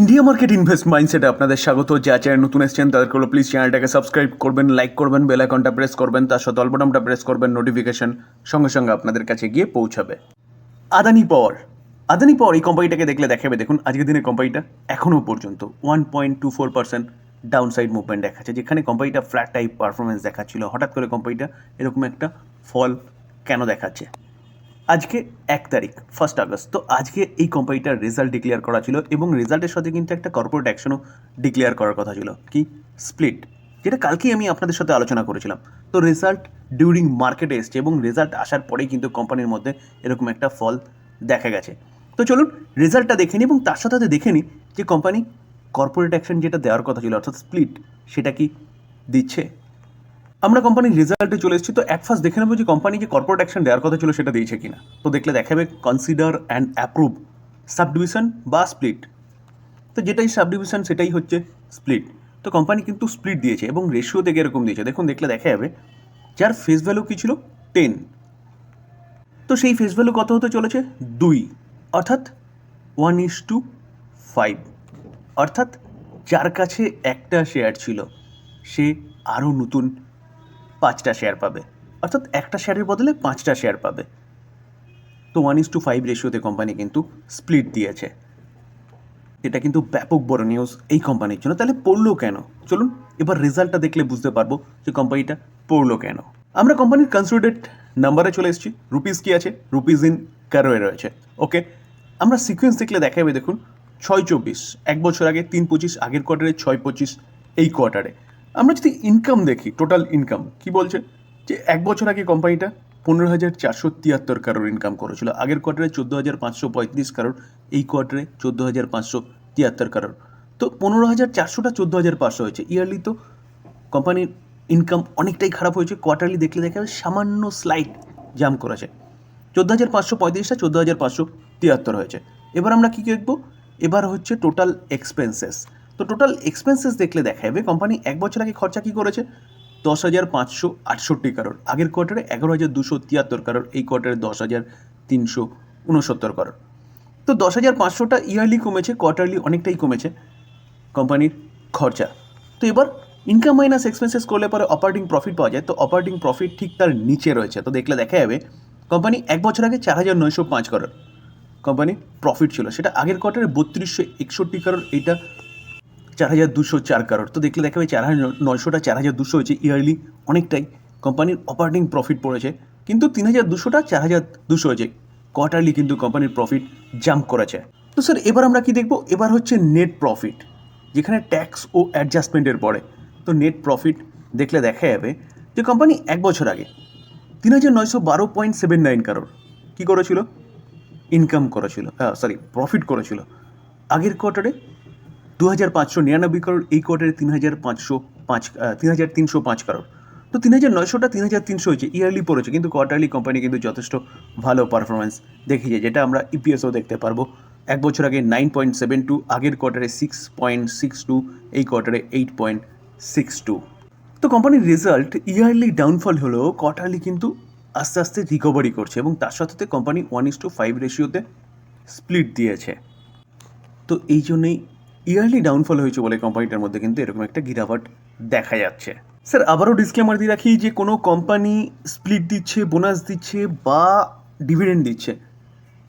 India market invest মাইন্ডসেটে আপনাদের স্বাগত। যা চ্যানেল নতুন এসছেন তাদেরকে হলো প্লিজ চ্যানেলটাকে সাবস্ক্রাইব করবেন লাইক করবেন বেল আইকনটা প্রেস করবেন, তার সাথে অল্পটামটা প্রেস করবেন নোটিফিকেশন সঙ্গে সঙ্গে আপনাদের কাছে গিয়ে পৌঁছাবে। আদানি পাওয়ার আদানি পাওয়ার এই কোম্পানিটাকে দেখলে দেখাবে, দেখুন আজকের দিনে কোম্পানিটা এখনও পর্যন্ত one point two four percent down side movement দেখাচ্ছে, যেখানে কোম্পানিটা ফ্ল্যাট টাইপ পারফরমেন্স দেখাচ্ছিল। হঠাৎ করে কোম্পানিটা এরকম একটা ফল কেন দেখাচ্ছে? আজকে এক তারিখ ফার্স্ট আগস্ট। তো আজকে এই কোম্পানিটার রেজাল্ট ডিক্লেয়ার করা ছিল এবং রেজাল্টের সাথে কিন্তু একটা কর্পোরেট অ্যাকশনও ডিক্লেয়ার করার কথা ছিল। কি? স্প্লিট যেটা কালকেই আমি আপনাদের সাথে আলোচনা করেছিলাম। তো রেজাল্ট ডিউরিং মার্কেটে এসছে এবং রেজাল্ট আসার পরেই কিন্তু কোম্পানির মধ্যে এরকম একটা ফল দেখা গেছে। তো চলুন রেজাল্টটা দেখে নিই এবং তার সাথে সাথে দেখে নিই যে কোম্পানি কর্পোরেট অ্যাকশন যেটা দেওয়ার কথা ছিল, অর্থাৎ স্প্লিট সেটা কি দিচ্ছে? আমরা কোম্পানির রেজাল্টে চলে এসেছি, তো অ্যাট ফার্স্ট দেখে নেব যে কোম্পানি যে কর্পোরেট অ্যাকশন দেওয়ার কথা ছিল, সেটা দিয়েছে কিনা। তো দেখলে দেখাবে consider and approve sub division বা স্প্লিট তো যেটাই সাব ডিভিশন সেটাই হচ্ছে স্প্লিট তো কোম্পানি কিন্তু স্প্লিট দিয়েছে এবং রেশিও থেকে এরকম দিয়েছে। দেখুন, দেখলে দেখা যাবে, যার ফেস ভ্যালু কী ছিল? টেন তো সেই ফেস ভ্যালু কত হতে চলেছে? দুই। অর্থাৎ ওয়ান ইস টু ফাইভ অর্থাৎ যার কাছে একটা শেয়ার ছিল, সে আরও নতুন পাঁচটা শেয়ার পাবে। অর্থাৎ একটা শেয়ারের বদলে পাঁচটা শেয়ার পাবে। তো ওয়ান ইস টু ফাইভ রেশিওতে কোম্পানি কিন্তু স্প্লিট দিয়েছে। এটা কিন্তু ব্যাপক বড় নিউজ এই কোম্পানির জন্য। তাহলে পড়ল কেন? চলুন এবার রেজাল্টটা দেখলে বুঝতে পারব যে কোম্পানিটা পড়ল কেন। আমরা কোম্পানির কনসোলিডেট নাম্বারে চলে এসেছি। রুপিস কি আছে? রুপিস ইন কারোয়ে রয়েছে। ওকে আমরা সিকোয়েন্স দেখলে দেখা যাবে দেখুন, ছয় চব্বিশ। এক বছর আগে তিন পঁচিশ, আগের কোয়ার্টারে ছয় পঁচিশ। এই কোয়ার্টারে আমরা যদি ইনকাম দেখি টোটাল ইনকাম কি বলছে যে এক বছর আগে কোম্পানিটা পনেরো হাজার চারশো তিয়াত্তর কারোর ইনকাম করেছিল, আগের কোয়ার্টারে চোদ্দ হাজার পাঁচশো পঁয়ত্রিশ কারোর, এই কোয়ার্টারে চোদ্দ হাজার পাঁচশো তিয়াত্তর কারোর। তো পনেরো হাজার চারশোটা চোদ্দ হাজার পাঁচশো হয়েছে। ইয়ারলি তো কোম্পানির ইনকাম অনেকটাই খারাপ হয়েছে। কোয়ার্টারলি দেখলে দেখা যাবে সামান্য স্লাইড জাম করেছে। চোদ্দ হাজার পাঁচশো পঁয়ত্রিশটা চোদ্দ হাজার পাঁচশো তিয়াত্তর হয়েছে। এবার আমরা কী দেখব? এবার হচ্ছে টোটাল এক্সপেন্সেস তো টোটাল এক্সপেন্সেস দেখলে দেখা যাবে কোম্পানি এক বছর আগে খরচা কী করেছে? দশ হাজার পাঁচশো আটষট্টি কারোর আগের কোয়ার্টারে এগারো হাজার দুশো তিয়াত্তর কারোর এই কোয়ার্টারে দশ হাজার তিনশো উনসত্তর কারোর তো দশ হাজার পাঁচশোটা ইয়ারলি কমেছে কোয়ার্টারলি অনেকটাই কমেছে কোম্পানির খরচা। তো এবার ইনকাম মাইনাস এক্সপেন্সেস করলে পরে অপারেটিং প্রফিট পাওয়া যায়। তো অপারেটিং প্রফিট ঠিক তার নিচে রয়েছে। তো দেখলে দেখা যাবে কোম্পানি এক বছর আগে চার হাজার নয়শো পাঁচ কারোর কোম্পানির প্রফিট ছিল। সেটা আগের কোয়ার্টারে বত্রিশশো একষট্টি কারোর এইটা চার হাজার দুশো চার কারোর। তো দেখলে দেখা যাবে চার হাজার নয়শোটা চার হাজার দুশো হয়েছে ইয়ারলি অনেকটাই। কোম্পানির অপারেটিং প্রফিট পড়েছে, কিন্তু তিন হাজার দুশোটা চার হাজার দুশো হয়েছে। কোয়ার্টারলি কিন্তু কোম্পানির প্রফিট জাম্প করেছে। তো স্যার এবার আমরা কি দেখব? এবার হচ্ছে নেট প্রফিট যেখানে ট্যাক্স ও অ্যাডজাস্টমেন্টের পরে। তো নেট প্রফিট দেখলে দেখা যাবে যে কোম্পানি এক বছর আগে তিন হাজার নয়শো বারো পয়েন্ট সেভেন নাইন কারোর কী করেছিল? ইনকাম করেছিল সরি প্রফিট করেছিল। আগের কোয়ার্টারে দু হাজার পাঁচশো নিরানব্বই করোড় এই কোয়ার্টারে তিন হাজার পাঁচশো পাঁচ তিন হাজার তিনশো পাঁচ করোড় তো তিন হাজার নয়শোটা তিন হাজার তিনশো হয়েছে ইয়ারলি পড়েছে, কিন্তু কোয়ার্টারলি কোম্পানি কিন্তু যথেষ্ট ভালো পারফরমেন্স দেখিয়েছে, যেটা আমরা ইপিএসও দেখতে পারব। এক বছর আগে নাইন পয়েন্ট সেভেন টু আগের কোয়ার্টারে সিক্স পয়েন্ট সিক্স টু এই কোয়ার্টারে এইট পয়েন্ট সিক্স টু তো কোম্পানির রেজাল্ট ইয়ারলি ডাউনফল হলেও কোয়ার্টারলি কিন্তু আস্তে আস্তে রিকভারি করছে এবং তার সাথে company one is two five রেশিওতে split দিয়েছে। তো এই জন্যই ইয়ারলি ডাউনফল হয়েছে বলে কোম্পানিটার মধ্যে কিন্তু এরকম একটা গিরাবাট দেখা যাচ্ছে। স্যার, আবারও ডিসক্লেমার দিয়ে রাখি যে কোনো কোম্পানি স্প্লিট দিচ্ছে বোনাস দিচ্ছে বা ডিভিডেন্ড দিচ্ছে,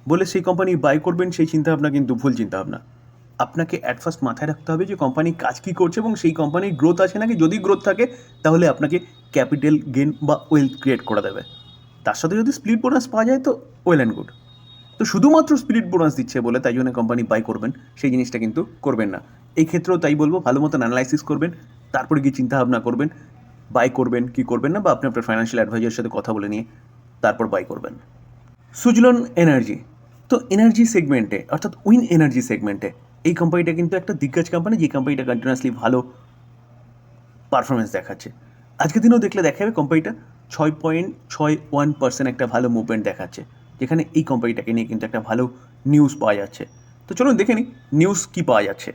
বলে সেই কোম্পানি বাই করবেন সেই চিন্তাভাবনা কিন্তু ভুল চিন্তাভাবনা। আপনাকে অ্যাট ফার্স্ট মাথায় রাখতে হবে যে কোম্পানি কাজ কী করছে এবং সেই কোম্পানির গ্রোথ আছে নাকি? যদি গ্রোথ থাকে, তাহলে আপনাকে ক্যাপিটাল গেন বা ওয়েলথ ক্রিয়েট করে দেবে। তার সাথে যদি স্প্লিট বোনাস পাওয়া যায় তো ওয়েল অ্যান্ড গুড তো শুধুমাত্র স্পিরিট বোনাস দিচ্ছে বলে তাই জন্য কোম্পানি বাই করবেন, সেই জিনিসটা কিন্তু করবেন না। এই ক্ষেত্রেও তাই বলব, ভালো মতন অ্যানালাইসিস করবেন, তারপরে কি চিন্তাভাবনা করবেন বাই করবেন, কি করবেন না, বা আপনি আপনার ফাইন্যান্সিয়াল অ্যাডভাইজারের সাথে কথা বলে নিয়ে তারপর বাই করবেন। সুজলন এনার্জি তো এনার্জি সেগমেন্টে অর্থাৎ উইন এনার্জি সেগমেন্টে এই কোম্পানিটা কিন্তু একটা দিগ্গজ কোম্পানি যে কোম্পানিটা কন্টিনিউয়াসলি ভালো পারফরমেন্স দেখাচ্ছে। আজকের দিনেও দেখলে দেখা যাবে কোম্পানিটা ছয় পয়েন্ট ছয় ওয়ান পার্সেন্ট একটা ভালো মুভমেন্ট দেখাচ্ছে। যেখানে এই কোম্পানিটাকে নিয়ে কিন্তু একটা ভালো নিউজ পাওয়া যাচ্ছে। তো চলুন দেখে নিই নিউজ কী পাওয়া যাচ্ছে।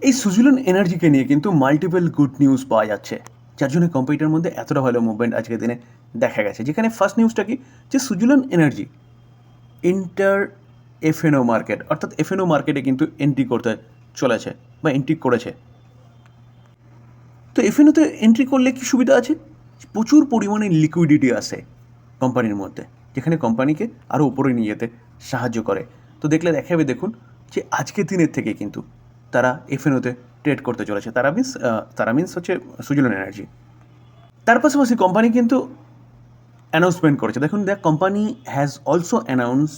এই সুজুলন এনার্জিকে নিয়ে কিন্তু মাল্টিপল গুড নিউজ পাওয়া যাচ্ছে। যার জন্য কোম্পানিটার মধ্যে এতটা ভালো মুভমেন্ট আজকের দিনে দেখা গেছে। যেখানে ফার্স্ট নিউজটা কি? যে Suzlon energy inter FNO market অর্থাৎ এফএনও মার্কেটে কিন্তু এন্ট্রি করতে চলেছে বা এন্ট্রি করেছে। তো এফএনওতে এন্ট্রি করলে কি সুবিধা আছে? প্রচুর পরিমাণে লিকুইডিটি আসে কোম্পানির মধ্যে। যেখানে কোম্পানিকে আরও উপরে নিয়ে যেতে সাহায্য করে। তো দেখলে দেখাবে দেখুন যে আজকের দিনের থেকে কিন্তু তারা এফএনওতে ট্রেড করতে চলেছে। তারা মিন্স তারা মিন্স হচ্ছে সুজলন এনার্জি তার পাশাপাশি কোম্পানি কিন্তু অ্যানাউন্সমেন্ট করেছে। দেখুন the company has also announce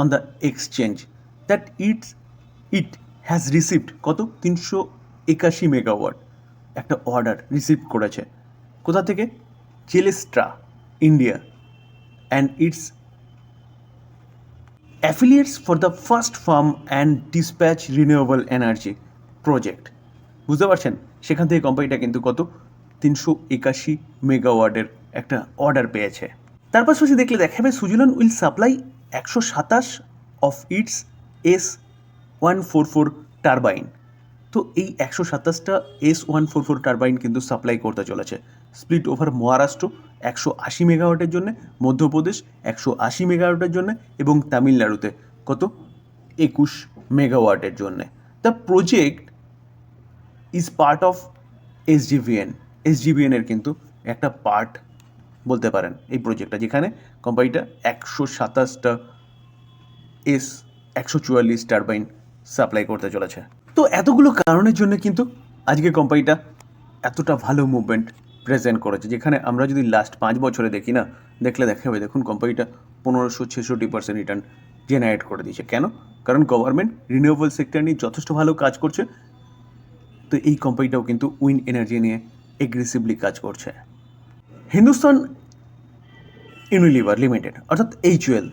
on the exchange that its it has received কত? তিনশো একাশি মেগাওয়াট একটা অর্ডার রিসিভ করেছে। কোথা থেকে? Zelestra India and its affiliates for the first firm and dispatch renewable energy project বুঝতে পারছেন? সেখান থেকে কোম্পানিটা কিন্তু কত? তিনশো একাশি মেগাওয়াটের একটা অর্ডার পেয়েছে। তার পাশাপাশি দেখলে দেখাবে সুজলন উইল সাপ্লাই একশো সাতাশ of its S one four four turbine তো এই একশো সাতাশটা S one four four turbine কিন্তু সাপ্লাই করতে চলেছে। স্প্লিট ওভার মহারাষ্ট্র একশো আশি মেগাওয়াটের জন্য, মধ্যপ্রদেশ একশো আশি মেগাওয়াটের জন্য এবং তামিলনাড়ুতে কত? একুশ মেগাওয়াটের জন্য। The project is part of SJVN এসজিভিএনের কিন্তু একটা পার্ট বলতে পারেন এই প্রজেক্টটা যেখানে কোম্পানিটা একশো সাতাশটা এস একশো চুয়াল্লিশ টারবাইন সাপ্লাই করতে চলেছে। তো এতগুলো কারণের জন্য কিন্তু আজকে কোম্পানিটা এতটা ভালো মুভমেন্ট প্রেজেন্ট করেছে। যেখানে আমরা যদি লাস্ট পাঁচ বছরে দেখি না, দেখলে দেখা যাবে দেখুন কোম্পানিটা পনেরোশো ছেষট্টি পার্সেন্ট রিটার্ন জেনারেট করে দিয়েছে। কেন? কারণ গভর্নমেন্ট রিনিউয়েবল সেক্টর নিয়ে যথেষ্ট ভালো কাজ করছে। তো এই কোম্পানিটাও কিন্তু উইন এনার্জি নিয়ে এগ্রেসিভলি কাজ করছে। হিন্দুস্তান ইউনিলিভার লিমিটেড অর্থাৎ এইচওয়েল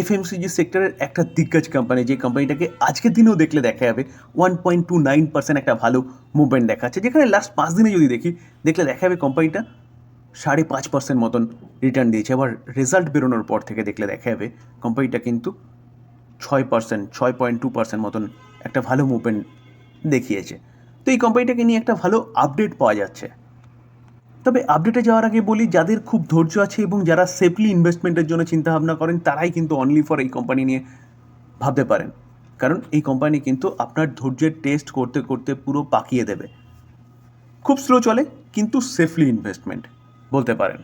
এফএমসিজি সেক্টরের একটা দিগ্গজ কোম্পানি যে কোম্পানিটাকে আজকের দিনেও দেখলে দেখা যাবে one point two nine percent একটা ভালো মুভমেন্ট দেখাচ্ছে। যেখানে লাস্ট পাঁচ দিনে যদি দেখি, দেখলে দেখা যাবে কোম্পানিটা সাড়ে পাঁচ পার্সেন্ট মতন রিটার্ন দিয়েছে। আবার রেজাল্ট বেরোনোর পর থেকে দেখলে দেখা যাবে কোম্পানিটা কিন্তু ছয় পার্সেন্ট ছয় পয়েন্ট টু পার্সেন্ট মতন একটা ভালো মুভমেন্ট দেখিয়েছে। তো এই কোম্পানিটাকে নিয়ে একটা ভালো আপডেট পাওয়া যাচ্ছে। তবে আপডেটে যাওয়ার আগে বলি, যাদের খুব ধৈর্য আছে এবং যারা সেফলি ইনভেস্টমেন্টের জন্য চিন্তাভাবনা করেন, তারাই কিন্তু অনলি ফর এই কোম্পানি নিয়ে ভাবতে পারেন। কারণ এই কোম্পানি কিন্তু আপনার ধৈর্যের টেস্ট করতে করতে পুরো পাকিয়ে দেবে। খুব স্লো চলে, কিন্তু সেফলি ইনভেস্টমেন্ট বলতে পারেন।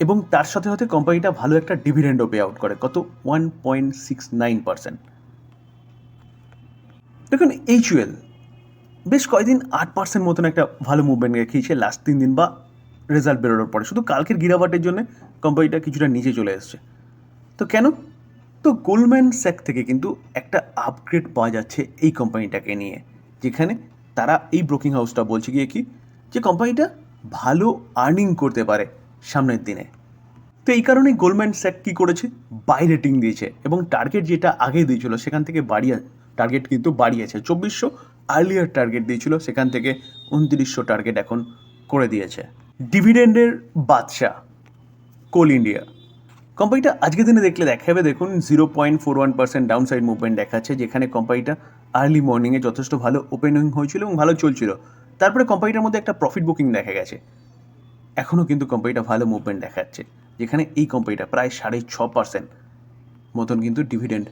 এবং তার সাথে সাথে কোম্পানিটা ভালো একটা ডিভিডেন্ডও পে আউট করে, কত? One point six nine percent দেখুন এইচুয়েল বেশ কয়েকদিন আট পার্সেন্ট মতন একটা ভালো মুভমেন্ট দেখিয়েছে লাস্ট তিন দিন বা রেজাল্ট বেরোনোর পরে। শুধু কালকের গিরাবাটের জন্য কোম্পানিটা কিছুটা নিচে চলে এসছে। তো কেন? তো গোল্ডম্যান স্যাক থেকে কিন্তু একটা আপগ্রেড পাওয়া যাচ্ছে এই কোম্পানিটাকে নিয়ে। যেখানে তারা এই ব্রোকিং হাউসটা বলছে গিয়ে কি? যে কোম্পানিটা ভালো আর্নিং করতে পারে সামনের দিনে। তো এই কারণেই গোল্ডম্যান স্যাক কী করেছে? বাই রেটিং দিয়েছে এবং টার্গেট যেটা আগে দিয়েছিল সেখান থেকে বাড়িয়ে টার্গেট কিন্তু বাড়িয়েছে। চব্বিশশো আর্লিয়ার টার্গেট দিয়েছিল, সেখান থেকে উনত্রিশশো টার্গেট এখন করে দিয়েছে। ডিভিডেন্ডের বাদশা কোল ইন্ডিয়া। কোম্পানিটা আজকের দিনে দেখলে দেখাবে, দেখুন zero point four one percent down side movement দেখাচ্ছে, যেখানে কোম্পানিটা আর্লি মর্নিংয়ে যথেষ্ট ভালো ওপেনিং হয়েছিল এবং ভালো চলছিল। তারপরে কোম্পানিটার মধ্যে একটা প্রফিট বুকিং দেখা গেছে। এখনও কিন্তু কোম্পানিটা ভালো মুভমেন্ট দেখাচ্ছে, যেখানে এই কোম্পানিটা প্রায় সাড়ে ছ পার্সেন্ট মতন কিন্তু ডিভিডেন্ড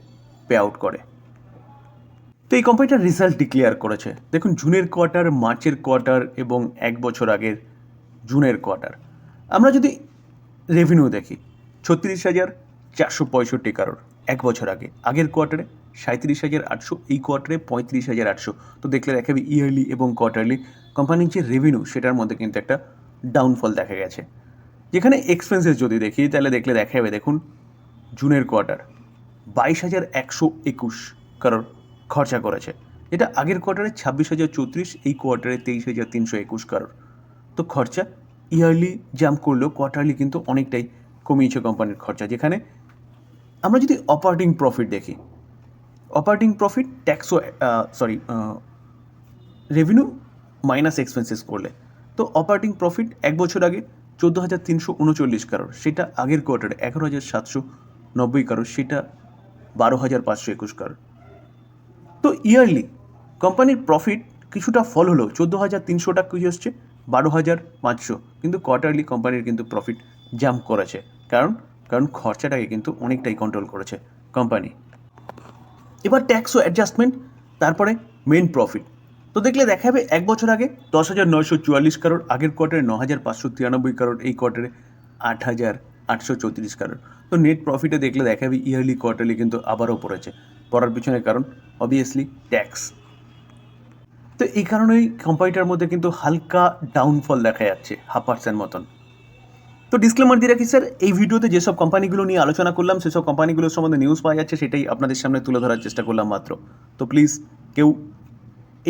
পে আউট করে। তো এই কোম্পানিটার রেজাল্ট ডিক্লেয়ার করেছে। দেখুন, জুনের কোয়ার্টার মার্চের কোয়ার্টার এবং এক বছর আগের জুনের কোয়ার্টার। আমরা যদি রেভিনিউ দেখি, ছত্রিশ হাজার চারশো পঁয়ষট্টি কারোর এক বছর আগে। আগের কোয়ার্টারে সাঁত্রিশ হাজার আটশো, এই কোয়ার্টারে পঁয়ত্রিশ হাজার আটশো। তো দেখলে দেখাবে ইয়ারলি এবং কোয়ার্টারলি কোম্পানির যে রেভিনিউ সেটার মধ্যে কিন্তু একটা ডাউনফল দেখা গেছে। যেখানে এক্সপেন্সেস যদি দেখি, তাহলে দেখলে দেখা যাবে, দেখুন, জুনের কোয়ার্টার বাইশ হাজার একশো একুশ কারোর খরচা করেছে। এটা আগের কোয়ার্টারে ছাব্বিশ হাজার চৌত্রিশ, এই কোয়ার্টারে তেইশ হাজার তিনশো একুশ কারোর। তো খরচা। ইয়ারলি জাম্প করলেও কোয়ার্টারলি কিন্তু অনেকটাই কমিয়েছে কোম্পানির খরচা, যেখানে আমরা যদি অপারেটিং প্রফিট দেখি। অপারেটিং প্রফিট ট্যাক্সও সরি রেভিনিউ মাইনাস এক্সপেন্সেস করলে। তো অপারেটিং প্রফিট এক বছর আগে চোদ্দ হাজার তিনশো উনচল্লিশ কারোর সেটা আগের কোয়ার্টারে এগারো হাজার সাতশো নব্বই কারোর সেটা বারো হাজার পাঁচশো একুশ কারোর তো ইয়ারলি কোম্পানির প্রফিট কিছুটা ফল হলেও চোদ্দ হাজার তিনশোটা কিছু হচ্ছে? বারো হাজার পাঁচশো। কিন্তু কোয়ার্টারলি কোম্পানির কিন্তু প্রফিট জাম্প করেছে। কারণ কারণ খরচাটাকে কিন্তু অনেকটাই কন্ট্রোল করেছে কোম্পানি এবার ট্যাক্স ও অ্যাডজাস্টমেন্ট তারপরে মেন প্রফিট তো দেখলে দেখা যাবে, এক বছর আগে দশ হাজার নয়শো চুয়াল্লিশ কারোর, আগের কোয়ার্টারে ন হাজার পাঁচশো তিরানব্বই কারোর, এই কোয়ার্টারে আট হাজার আটশো চৌত্রিশ কারোর। তো নেট প্রফিটে দেখলে দেখাবে ইয়ারলি কোয়ার্টারলি কিন্তু আবারও পড়েছে। পড়ার পিছনে কারণ অবভিয়াসলি ট্যাক্স তো এই কারণেই কোম্পানিটার মধ্যে কিন্তু হালকা ডাউনফল দেখা যাচ্ছে হাফ পার্সেন্ট মতন। তো ডিসক্লেমার দিয়ে রাখি স্যার এই ভিডিওতে যেসব কোম্পানিগুলো নিয়ে আলোচনা করলাম, সেসব কোম্পানিগুলোর সম্বন্ধে নিউজ পাওয়া যাচ্ছে, সেটাই আপনাদের সামনে তুলে ধরার চেষ্টা করলাম মাত্র। তো প্লিজ কেউ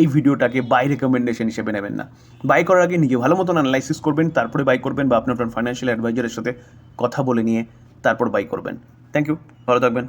এই ভিডিওটাকে বাই রেকমেন্ডেশন হিসেবে নেবেন না। বাই করার আগে নিজে ভালো মতন অ্যানালাইসিস করবেন, তারপরে বাই করবেন বা আপনার ফাইন্যান্সিয়াল অ্যাডভাইজারের সাথে কথা বলে নিয়ে তারপর বাই করবেন। থ্যাংক ইউ ভালো থাকবেন।